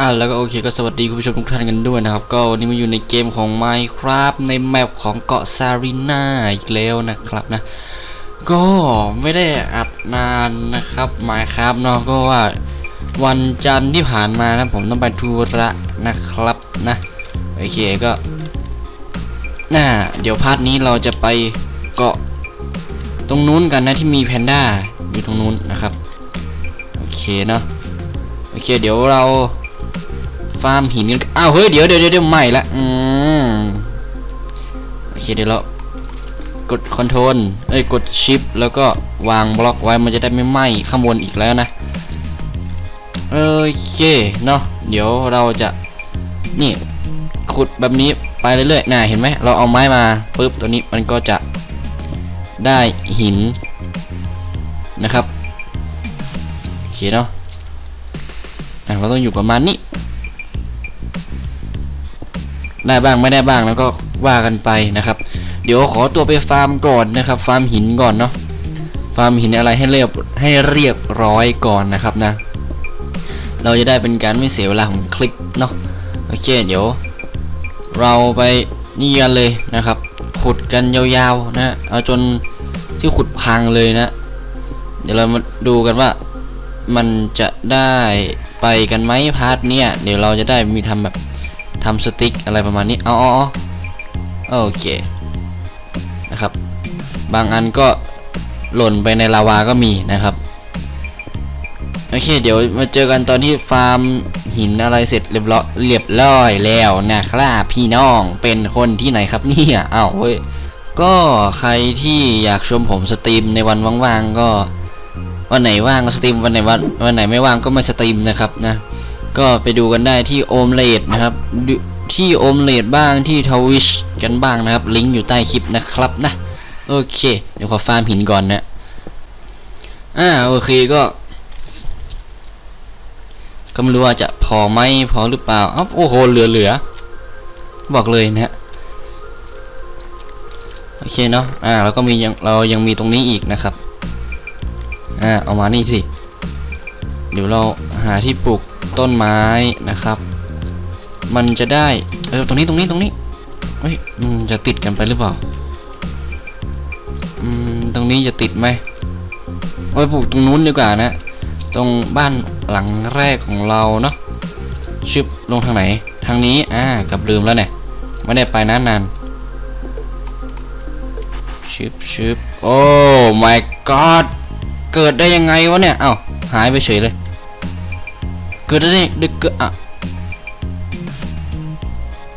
อ่าแล้วก็โอเคก็สวัสดีคุณผู้ชมทุกท่านกันด้วยนะครับ ก็วันนี้มาอยู่ในเกมของ Minecraft ในแมปของเกาะซาริน่าอีกแล้วนะครับนะ ก็ไม่ได้อัดนานนะครับ Minecraft เนาะก็ว่าวันจันทร์ที่ผ่านมานะผมต้องไปธุระนะครับนะโอเคก็น่าเดี๋ยวพาร์ทนี้เราจะไปเกาะตรงนู้นกันนะที่มีแพนด้าอยู่ตรงนู้นนะครับโอเคเนาะโอเคเดี๋ยวเรา ฟาร์มหินกันอ้าวเฮ้ยเดี๋ยวเดี๋ยวเดี๋ยวใหม่ละอืมโอเคเดี๋ยวเรากดคอนโทรลเอ้ยกดชิปแล้วก็วางบล็อกไว้มันจะได้ไม่ไหม้ข้างบนอีกแล้วนะโอเคเนาะเดี๋ยวเราจะนี่ขุดแบบนี้ไปเรื่อยๆน่ะเห็นไหมเราเอาไม้มาปุ๊บตัวนี้มันก็จะได้หินนะครับโอเคเนาะอะเราต้องอยู่ประมาณนี้ ได้บ้างไม่ได้บ้างแล้วก็ว่ากันไปนะครับ เดี๋ยวขอตัวไปฟาร์มก่อนนะครับ ฟาร์มหินก่อนเนาะฟาร์มหินอะไรให้เรียบให้เรียบร้อยก่อนนะครับนะ เราจะได้เป็นการไม่เสียเวลาของคลิกเนาะโอเคเดี๋ยว เราไปนี่กันเลยนะครับ ขุดกันยาวๆนะเอาจนที่ขุดพังเลยนะ เดี๋ยวเรามาดูกันว่ามันจะได้ไปกันไหมพาร์ทเนี้ยเดี๋ยวเราจะได้มีทำแบบ ทำสติ๊กอะไรประมาณนี้อ๋ออ๋อโอเคนะครับ บางอันก็หล่นไปในลาวาก็มีนะครับโอเค เดี๋ยวมาเจอกันตอนที่ฟาร์มหินอะไรเสร็จเรียบร้อยเรียบร้อยแล้วนะครับพี่น้องเป็นคนที่ไหนครับเนี่ยอ้าวเฮ้ยก็ใครที่อยากชมผมสตรีมในวันว่างๆก็วันไหนว่างก็สตรีมวันไหนวันวันไหนไม่ว่างก็ไม่สตรีมนะครับนะ ก็ไปดูกันได้ที่โอมเลดนะครับ ที่โอมเลดบ้างที่ทวิชกันบ้างนะครับ ลิงก์อยู่ใต้คลิปนะครับนะ โอเค เดี๋ยวขอฟาร์มหินก่อนนะ อ่าโอเคก็ก็ไม่รู้ว่าจะพอไหมพอหรือเปล่าอ้าวโอ้โหเหลือเหลือบอกเลยนะฮะโอเคเนาะอ่าแล้วก็มียังเรายังมีตรงนี้อีกนะครับอ่าเอามานี่สิ เดี๋ยวเราหาที่ปลูก ต้นไม้นะครับ มันจะได้ เออ ตรงนี้ตรงนี้ตรงนี้ เฮ้ยมันจะติดกันไปหรือเปล่า อืม ตรงนี้จะติดไหมเอาไปปลูกตรงนู้นดีกว่านะ ตรงบ้านหลังแรกของเราเนาะชึบลงทางไหน ทางนี้ อ่ากับลืมแล้วเนี่ย ไม่ได้ไปนานนานชึบชึบโอ้ my god เกิดได้ยังไงวะเนี่ย เอ้าหายไปเฉยเลย เกิดได้ดึกเกิดอะ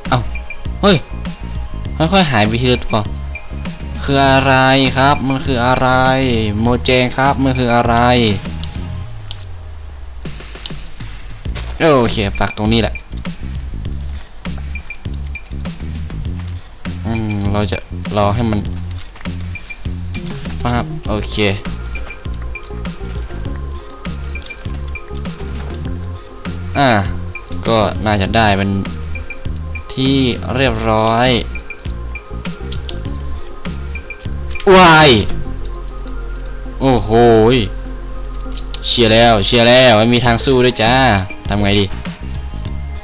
เอ้าเฮ้ยค่อยๆหายไปทีละตัวคืออะไรครับ มันคืออะไร โมเจงครับ มันคืออะไร โอเคปักตรงนี้แหละ อืม เราจะรอให้มันปั๊บโอเค อ่าก็น่าจะได้เป็นที่เรียบร้อยวายโอ้โหเชียร์แล้วเชียร์แล้วไม่มีทางสู้ด้วยจ้าทำไงดี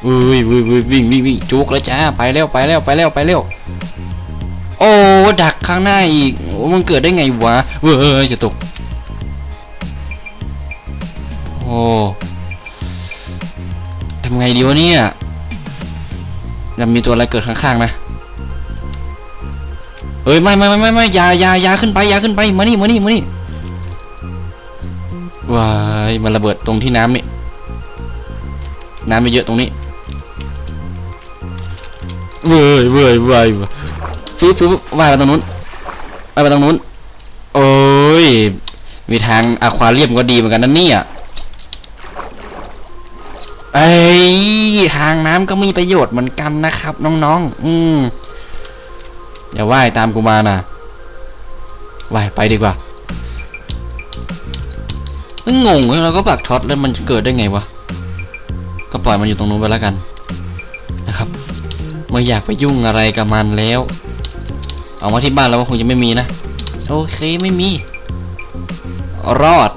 อุ้ยอุ้ยอุ้ยวิ่งวิ่งวิ่งจุกแล้วจ้าไปเร็วไปเร็วไปเร็วไปเร็วโอ้ดักข้างหน้าอีกโอ้มันเกิดได้ไงวะเว้ยจะตกโอ้ ทำไงดีวะเนี่ยจะมีตัวอะไรเกิดข้างๆนะเฮ้ยไม่ไม่ไม่ไม่ไม่ยายายาขึ้นไปยาขึ้นไปมานี่มานี่มานี่ว้ายมันระเบิดตรงที่น้ำนี่น้ำไม่เยอะตรงนี้เว้ยเว้ยเว้ยฟื้นฟื้นว่ายไปตรงนู้นว่ายไปตรงนู้นโอ้ยมีทางอะควาเรียมก็ดีเหมือนกันนะเนี่ย เอ้ยทางน้ำก็มีประโยชน์เหมือนกันนะครับ น้องๆ อืมอย่าว่ายตามกูมานะว่ายไปดีกว่าเอ้ยงงเราก็ปักท็อตแล้วมันเกิดได้ไงวะ ก็ปล่อยมันอยู่ตรงนู้นไปแล้วกัน นะครับไม่อยากไปยุ่งอะไรกับมันแล้ว เอามาที่บ้านแล้วว่าคงจะไม่มีนะ โอเคไม่มี รอด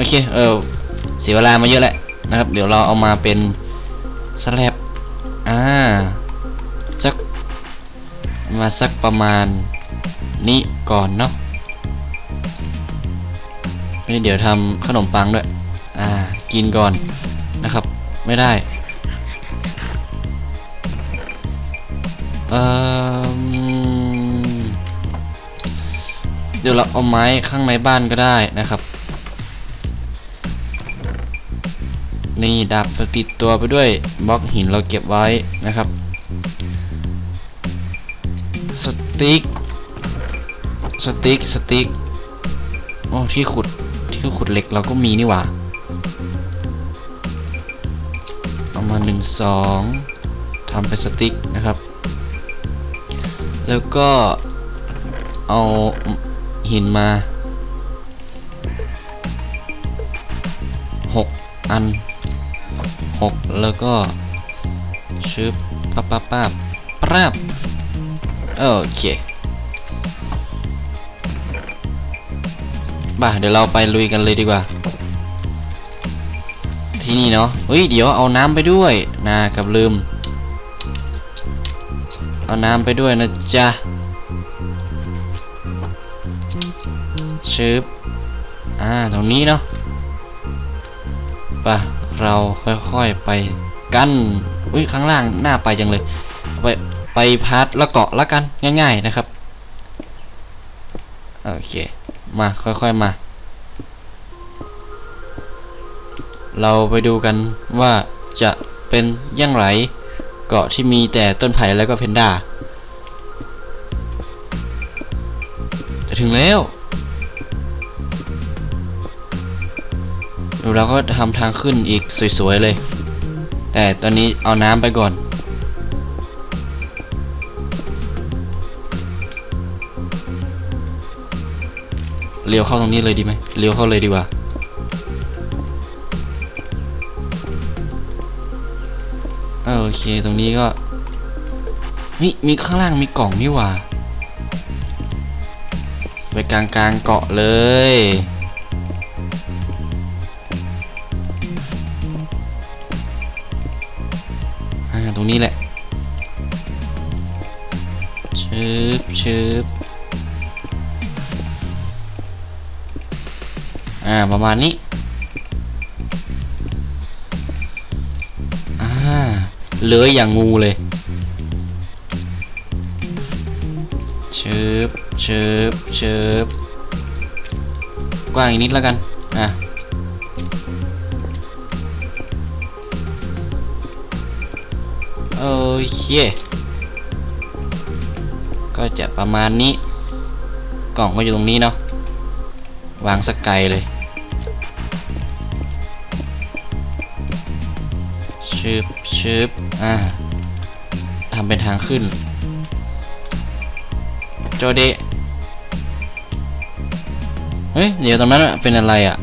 โอเค เออเสียเวลามาเยอะแล้วนะครับ เดี๋ยวเราเอามาเป็นสแลบอ่าสักมาสักประมาณนี้ก่อนเนาะเฮ้ยเดี๋ยวทำขนมปังด้วย อ่า กินก่อนนะครับ ไม่ได้ เอ่อเดี๋ยวเราเอาไม้ข้างในบ้านก็ได้นะครับ นี่ดาบติดตัวไปด้วยบล็อกหินเราเก็บไว้นะครับ สติ๊ก สติ๊ก สติ๊ก โอ้ที่ขุด ที่ขุดเหล็กเราก็มีนี่หว่าเอามาหนึ่งสองทำเป็นสติ๊กนะครับ แล้วก็เอาหินมาหกอัน หกแล้วก็ชึบปั๊บปั๊บปั๊บปราบโอเคบ่าเดี๋ยวเราไปลุยกันเลยดีกว่า ที่นี่เนาะเฮ้ย เดี๋ยวเอาน้ำไปด้วยนะกับลืม เอาน้ำไปด้วยนะจ๊ะชึบอ่า ตรงนี้เนาะป่ะ เราค่อยๆไปกันอุ้ยข้างล่างหน้าไปจังเลย ไปไปพาร์ทละเกาะละกันง่าย ๆนะครับโอเคมาค่อยๆมา เราไปดูกันว่าจะเป็นอยังไงเกาะที่มีแต่ต้นไผ่แล้วก็เพนด้าจะถึงแล้ว เดี๋ยวเราก็ทำทางขึ้นอีกสวยๆเลย แต่ตอนนี้เอาน้ำไปก่อน เลี้ยวเข้าตรงนี้เลยดีไหมเลี้ยวเข้าเลยดีกว่า โอเคตรงนี้ก็นี่มีข้างล่างมีกล่องนี่หว่า ไปกลางกลางๆเกาะเลย ชึบชึบอ่า ประมาณนี้ อ่าเลื้อยอย่างงูเลยชิบชิบชิบกว้างอีกนิดแล้วกัน อะโอเค ก็จะประมาณนี้ กล่องก็อยู่ตรงนี้เนาะวางสกไกลเลย ชึบชึบอ่าทำเป็นทางขึ้น โจเดะเฮ้ย เดี๋ยวตรงนั้นเป็นอะไรอะ่ะ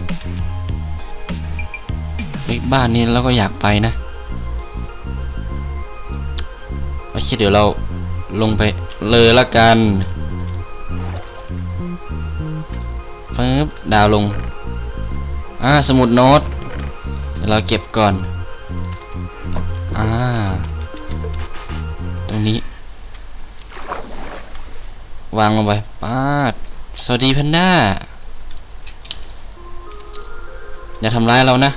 เฮ้ยบ้านนี้เราก็อยากไปนะ โอเค เดี๋ยวเรา ลงไปเลยละกันปึ๊บดาวลง อ่า สมุดโน้ตเดี๋ยวเราเก็บก่อน อ่า ตรงนี้ วางลงไปป้าด สวัสดีแพนด้า อย่าทำร้ายเรานะ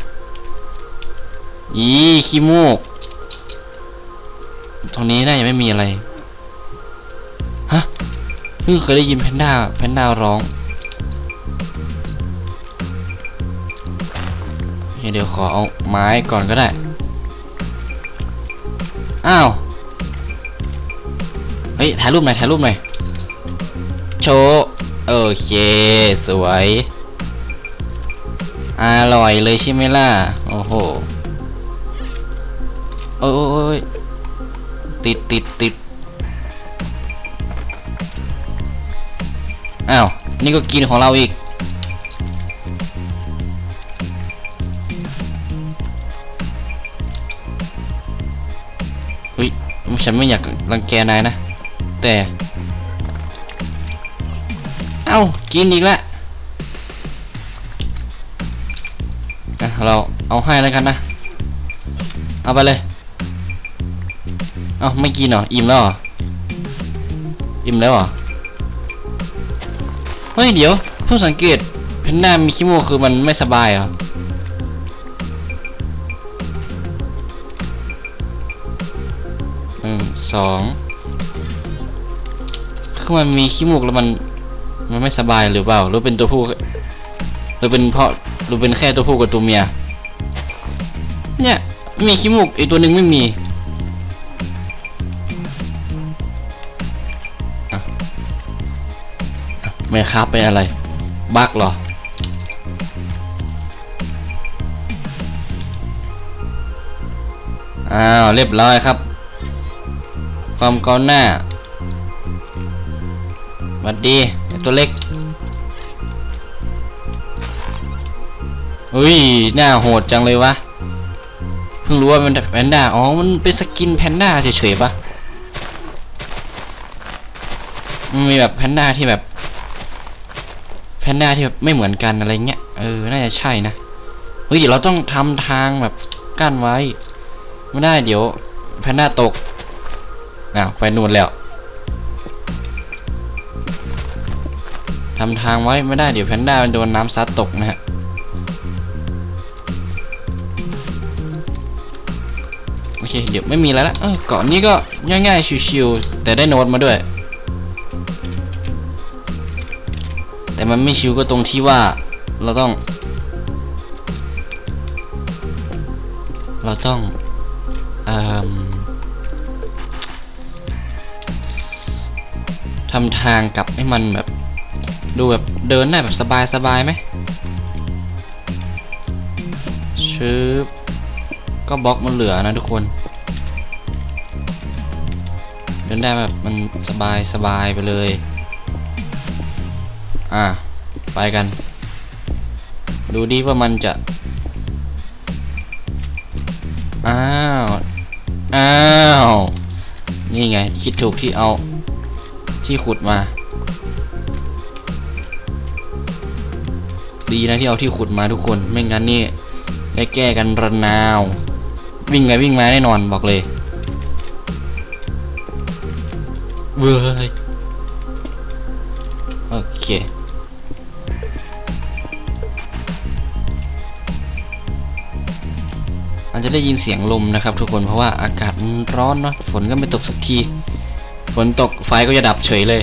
อีขี้มูก ตรงนี้น่าจะไม่มีอะไร พิ่งเคยได้ยินแพนด้าแพนด้าร้องเดี๋ยวขอเอาไม้ก่อนก็ได้ อ้าว เฮ้ย ถ่ายรูปหน่อย ถ่ายรูปหน่อย โชว์โอเค สวย อร่อยเลยใช่ไหมล่ะ โอ้โห โอ้ยโอ้ยโอ้ยติดติดติด อ้าว นี่ก็กินของเราอีก เฮ้ย ฉันไม่อยากรังแกนายนะ แต่ เอ้า กินอีกแล้วอ่าฮเราเอาให้แล้วกันนะ เอาไปเลย เอาไม่กินเหรอ อิ่มแล้วเหรอ อิ่มแล้วเหรอ ฮ้ยเดี๋ยวเพิ่งสังเกตเพนด้ามีขี้มูกคือมันไม่สบายเหรอหนึ่งสองคือมันมีขี้มูกแล้วมันมันไม่สบายหรือเปล่าหรือเป็นตัวผู้หรือเป็นเพราะหรือเป็นแค่ตัวผู้กับตัวเมีย เนี่ยมีขี้มูกอีกตัวหนึ่งไม่มี ไม่ครับเป็นอะไร บักเหรอ อ้าว เรียบร้อยครับ ความก้าวหน้าวัดดี ตัวเล็กอุ้ย หน้าโหดจังเลยวะ เพิ่งรู้ว่ามันแพนด้า อ๋อ มันเป็นสกินแพนด้าเฉยๆปะมันมีแบบแพนด้าที่แบบ นด้าที่แบบไม่เหมือนกันอะไรเงี้ยเออน่าจะใช่นะเฮ้ยเดี๋ยวเราต้องทำทางแบบกั้นไว้ ไม่ได้เดี๋ยวแพนด้าตกอ้าวไปนู่นแล้วทำทางไว้ไม่ได้เดี๋ยวแพนด้ามันโดนน้ำซัดตกนะฮะโอเคเดี๋ยวไม่มีแล้วละเออเกาะนี้ก็ง่ายๆชิวๆแต่ได้โน้ตมาด้วย แต่มันไม่ชิวก็ตรงที่ว่าเราต้อง เราต้องเอ่มทำทางกลับให้มันแบบ ดูแบบเดินได้แบบสบายๆไหมชึบก็บล็อกมันเหลือนะทุกคน เดินได้แบบมันสบายสบายไปเลย อะไปกัน ดูดีว่ามันจะ อ้าว อ้าว นี่ไง คิดถูกที่เอา ที่ขุดมา ดีนะที่เอาที่ขุดมาทุกคน ไม่งั้นนี่ได้แก้กันระนาว วิ่งไงวิ่งมาแน่นอนบอกเลยเว้ย จจะได้ยินเสียงลมนะครับ ทุกคนเพราะว่าอากาศมันร้อนเนาะฝนก็ไม่ตกสักทีฝนตกไฟก็จะดับเฉยเลย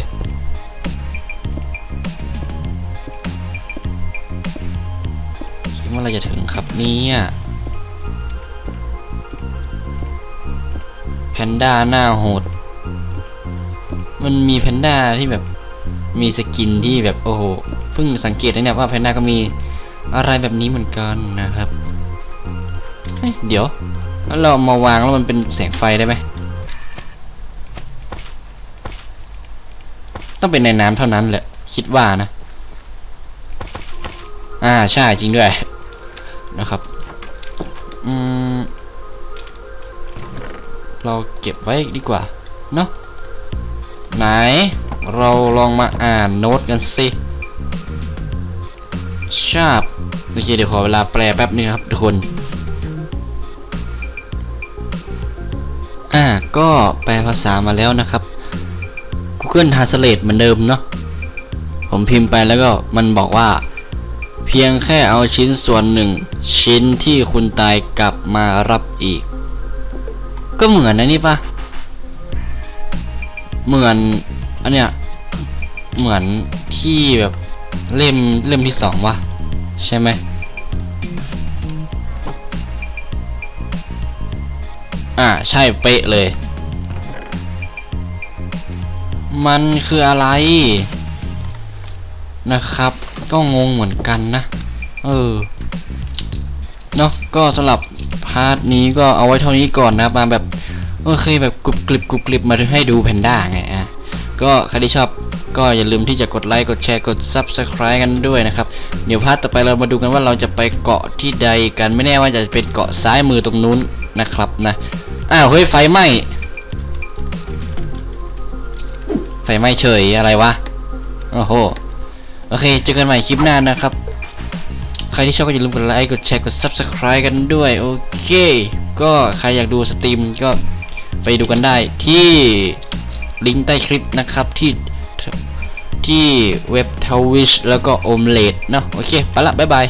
คิดว่าเราจะถึงครับเนี่ยแพนด้าหน้าโหด มันมีแพนด้าที่แบบมีสกินที่แบบโอ้โหเพิ่งสังเกตนะเนี่ยว่าแพนด้าก็มีอะไรแบบนี้เหมือนกันนะครับ เอ้ยเดี๋ยว แล้วเรามาวางแล้วมันเป็นแสงไฟได้ไหมต้องเป็นในน้ำเท่านั้นแหละ คิดว่านะ อ่าใช่จริงด้วย นะครับ อืม เราเก็บไว้ดีกว่า เนาะไหน เราลองมาอ่านโน้ตกันสิชาบโอเคเดี๋ยวขอเวลาแปลแป๊บนึงครับทุกคน อ่าก็แปลภาษามาแล้วนะครับ Google Translate เหมือนเดิมเนาะผมพิมพ์ไปแล้วก็มันบอกว่า เพียงแค่เอาชิ้นส่วนหนึ่ง ชิ้นที่คุณตายกลับมารับอีก ก็เหมือนนะนี่ปะเหมือนอันเนี้ยเหมือนที่แบบเล่มเล่มที่สองวะใช่ไหม อ่าใช่เป๊ะเลย มันคืออะไร นะครับ ก็งงเหมือนกันนะ เออเนาะก็สำหรับพาร์ทนี้ก็เอาไว้เท่านี้ก่อนนะมาแบบโอเคแบบกรุบกริบกรุบกริบมาให้ดูแพนด้าไงอะก็ใครที่ชอบก็อย่าลืมที่จะกดไลค์กดแชร์กด Subscribe กันด้วยนะครับ เดี๋ยวพาร์ทต่อไปเรามาดูกันว่าเราจะไปเกาะที่ใดกันไม่แน่ว่าจะเป็นเกาะซ้ายมือตรงนู้น นะครับนะอ้าวเฮ้ยไฟไหม้ไฟไหม้เฉยอะไรวะโอ้โหโอเคเจอกันใหม่คลิปหน้านะครับ ใครที่ชอบก็อย่าลืมกดไลค์กดแชร์กด subscribe กันด้วยโอเค ก็ใครอยากดูสตรีมก็ไปดูกันได้ที่ลิงก์ใต้คลิปนะครับที่ที่เว็บทวิชแล้วก็โอมเลดเนาะโอเค ไปละบ๊ายบาย